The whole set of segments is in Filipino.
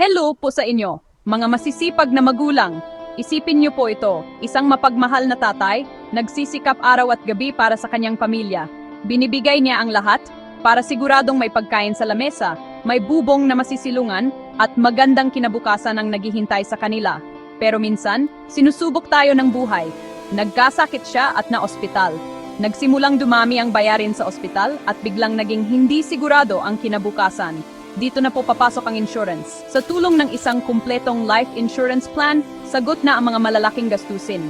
Hello po sa inyo, mga masisipag na magulang. Isipin niyo po ito, isang mapagmahal na tatay, nagsisikap araw at gabi para sa kanyang pamilya. Binibigay niya ang lahat para siguradong may pagkain sa lamesa, may bubong na masisilungan, at magandang kinabukasan ang naghihintay sa kanila. Pero minsan, sinusubok tayo ng buhay. Nagkasakit siya at na ospital. Nagsimulang dumami ang bayarin sa ospital at biglang naging hindi sigurado ang kinabukasan. Dito na po papasok ang insurance. Sa tulong ng isang kumpletong life insurance plan, sagot na ang mga malalaking gastusin.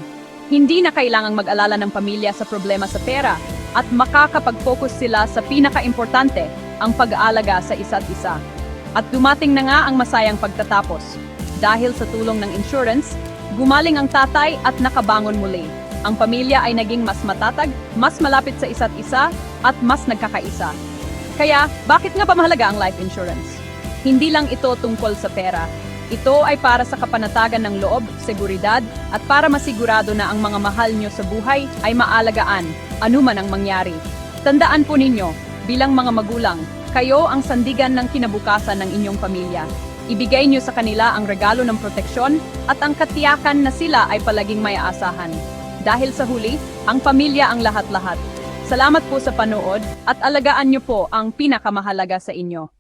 Hindi na kailangang mag-alala ng pamilya sa problema sa pera at makakapag-focus sila sa pinaka-importante, ang pag-aalaga sa isa't isa. At dumating na nga ang masayang pagtatapos. Dahil sa tulong ng insurance, gumaling ang tatay at nakabangon muli. Ang pamilya ay naging mas matatag, mas malapit sa isa't isa, at mas nagkakaisa. Kaya, bakit nga ba mahalaga ang life insurance? Hindi lang ito tungkol sa pera. Ito ay para sa kapanatagan ng loob, seguridad, at para masigurado na ang mga mahal nyo sa buhay ay maalagaan, anuman ang mangyari. Tandaan po ninyo, bilang mga magulang, kayo ang sandigan ng kinabukasan ng inyong pamilya. Ibigay nyo sa kanila ang regalo ng proteksyon at ang katiyakan na sila ay palaging may aasahan. Dahil sa huli, ang pamilya ang lahat-lahat. Salamat po sa panood at alagaan nyo po ang pinakamahalaga sa inyo.